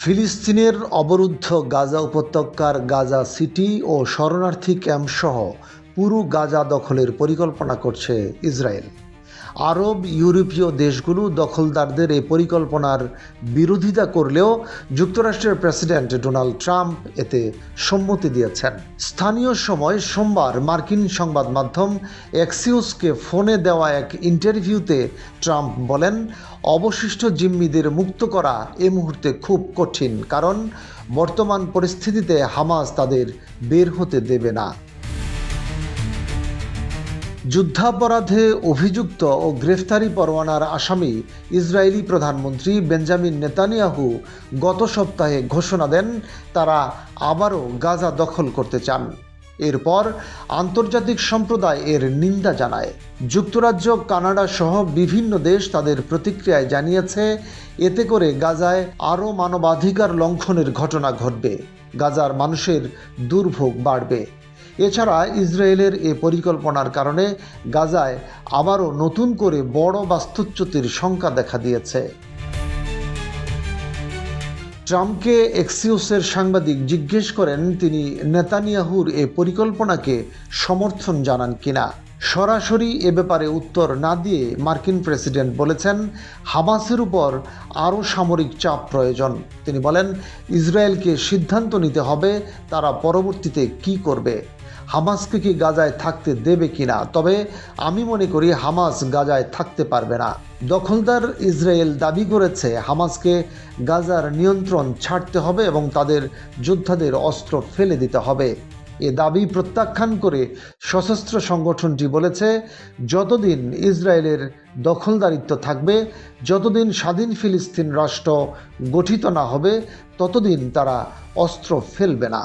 ফিলিস্তিনের অবরুদ্ধ গাজা উপত্যকার গাজা সিটি ও শরণার্থী ক্যাম্পসহ পুরো গাজা দখলের পরিকল্পনা করছে ইসরায়েল। আরব ইউরোপীয় দেশগুলো দখলদারদের এই পরিকল্পনার বিরোধিতা করলেও যুক্তরাষ্ট্রের প্রেসিডেন্ট ডোনাল্ড ট্রাম্প এতে সম্মতি দিয়েছেন। স্থানীয় সময় সোমবার মার্কিন সংবাদ মাধ্যম এক্সিউসকে ফোনে দেওয়া এক ইন্টারভিউতে ট্রাম্প বলেন, অবশিষ্ট জিম্মিদের মুক্ত করা এ মুহূর্তে খুব কঠিন, কারণ বর্তমান পরিস্থিতিতে হামাস তাদের বের হতে দেবে না। যুদ্ধাপরাধে অভিযুক্ত ও গ্রেফতারি পরোয়ানার আসামি ইসরায়েলি প্রধানমন্ত্রী বেঞ্জামিন নেতানিয়াহু গত সপ্তাহে ঘোষণা দেন, তারা আবারও গাজা দখল করতে চান। এরপর আন্তর্জাতিক সম্প্রদায় এর নিন্দা জানায়। যুক্তরাজ্য, কানাডা সহ বিভিন্ন দেশ তাদের প্রতিক্রিয়ায় জানিয়েছে, এতে করে গাজায় আরও মানবাধিকার লঙ্ঘনের ঘটনা ঘটবে। গাজার মানুষের দুর্ভোগ বাড়বে। এছাড়া ইসরায়েলের এ পরিকল্পনার কারণে গাজায় আবারও নতুন করে বড় বাস্তুচ্যুতির শঙ্কা দেখা দিয়েছে। ট্রাম্পকে এক্সিউসের সাংবাদিক জিজ্ঞেস করেন, তিনি নেতানিয়াহুর এ পরিকল্পনাকে সমর্থন জানান কিনা। সরাসরি এ ব্যাপারে উত্তর না দিয়ে মার্কিন প্রেসিডেন্ট বলেছেন, হামাসের উপর আরও সামরিক চাপ প্রয়োজন। তিনি বলেন, ইসরায়েলকে সিদ্ধান্ত নিতে হবে তারা পরবর্তীতে কি করবে। হামাসকে কি গাজায় থাকতে দেবে কিনা তবে আমি মনে করি হামাস গাজায় থাকতে পারবে না। দখলদার ইসরায়েল দাবি করেছে, হামাসকে গাজার নিয়ন্ত্রণ ছাড়তে হবে এবং তাদের যোদ্ধাদের অস্ত্র ফেলে দিতে হবে। এ দাবি প্রত্যাখ্যান করে সশস্ত্র সংগঠনটি বলেছে, যতদিন ইসরায়েলের দখলদারিত্ব থাকবে, যতদিন স্বাধীন ফিলিস্তিন রাষ্ট্র গঠিত না হবে, ততদিন তারা অস্ত্র ফেলবে না।